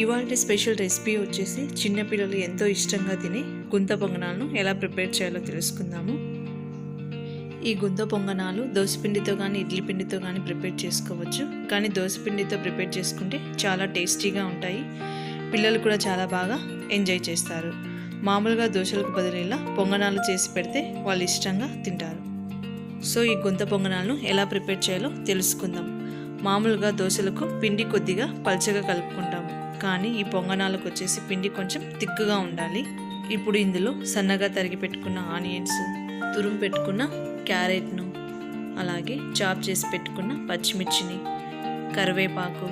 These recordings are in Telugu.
ఇవాళ స్పెషల్ రెసిపీ వచ్చేసి చిన్నపిల్లలు ఎంతో ఇష్టంగా తినే గుంత పొంగనాలను ఎలా ప్రిపేర్ చేయాలో తెలుసుకుందాము. ఈ గుంత పొంగనాలు దోసపిండితో కానీ ఇడ్లీ పిండితో కానీ ప్రిపేర్ చేసుకోవచ్చు. కానీ దోసపిండితో ప్రిపేర్ చేసుకుంటే చాలా టేస్టీగా ఉంటాయి. పిల్లలు కూడా చాలా బాగా ఎంజాయ్ చేస్తారు. మామూలుగా దోశలకు బదులు పొంగనాలు చేసి పెడితే వాళ్ళు ఇష్టంగా తింటారు. సో ఈ గుంత పొంగనాలను ఎలా ప్రిపేర్ చేయాలో తెలుసుకుందాం. మామూలుగా దోశలకు పిండి కొద్దిగా పల్చగా కలుపుకుంటాము. కానీ ఈ పొంగనాలకు వచ్చేసి పిండి కొంచెం తిక్కుగా ఉండాలి. ఇప్పుడు ఇందులో సన్నగా తరిగి పెట్టుకున్న ఆనియన్స్ తురుము పెట్టుకున్న క్యారెట్ను అలాగే చాప్ చేసి పెట్టుకున్న పచ్చిమిర్చిని కరివేపాకు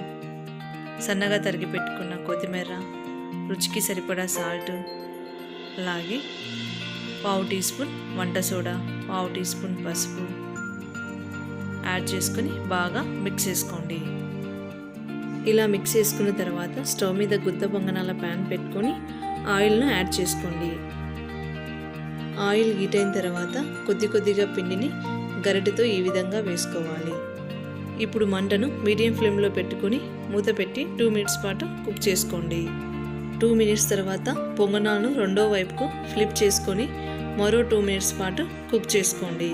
సన్నగా తరిగి పెట్టుకున్న కొత్తిమీర రుచికి సరిపడా సాల్ట్ అలాగే పావు టీ స్పూన్ వంట సోడా పావు టీ స్పూన్ పసుపు యాడ్ చేసుకొని బాగా మిక్స్ చేసుకోండి. ఇలా మిక్స్ చేసుకున్న తర్వాత స్టవ్ మీద గుత్త పొంగనాల ప్యాన్ పెట్టుకొని ఆయిల్ను యాడ్ చేసుకోండి. ఆయిల్ హీట్ అయిన తర్వాత కొద్ది కొద్దిగా పిండిని గరిటెతో ఈ విధంగా వేసుకోవాలి. ఇప్పుడు మంటను మీడియం ఫ్లేమ్లో పెట్టుకొని మూత పెట్టి టూ మినిట్స్ పాటు కుక్ చేసుకోండి. టూ మినిట్స్ తర్వాత పొంగనాలను రెండో వైపుకు ఫ్లిప్ చేసుకొని మరో టూ మినిట్స్ పాటు కుక్ చేసుకోండి.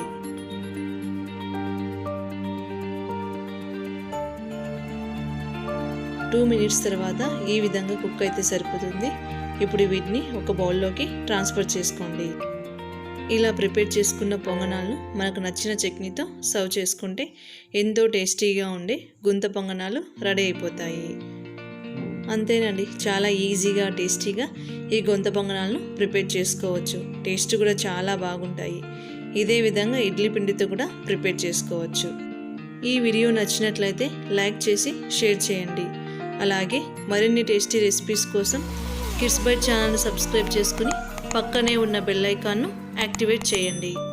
టూ మినిట్స్ తర్వాత ఈ విధంగా కుక్ అయితే సరిపోతుంది. ఇప్పుడు వీటిని ఒక బౌల్లోకి ట్రాన్స్ఫర్ చేసుకోండి. ఇలా ప్రిపేర్ చేసుకున్న పొంగనాలను మనకు నచ్చిన చట్నీతో సర్వ్ చేసుకుంటే ఎంతో టేస్టీగా ఉండే గుంత పొంగనాలు రెడీ అయిపోతాయి. అంతేనండి చాలా ఈజీగా టేస్టీగా ఈ గొంత పొంగనాలను ప్రిపేర్ చేసుకోవచ్చు. టేస్ట్ కూడా చాలా బాగుంటాయి. ఇదే విధంగా ఇడ్లీ పిండితో కూడా ప్రిపేర్ చేసుకోవచ్చు. ఈ వీడియో నచ్చినట్లయితే లైక్ చేసి షేర్ చేయండి. అలాగే మరిన్ని టేస్టీ రెసిపీస్ కోసం కిడ్స్ బైట్ ఛానల్ని సబ్స్క్రైబ్ చేసుకుని పక్కనే ఉన్న బెల్ ఐకాన్ను యాక్టివేట్ చేయండి.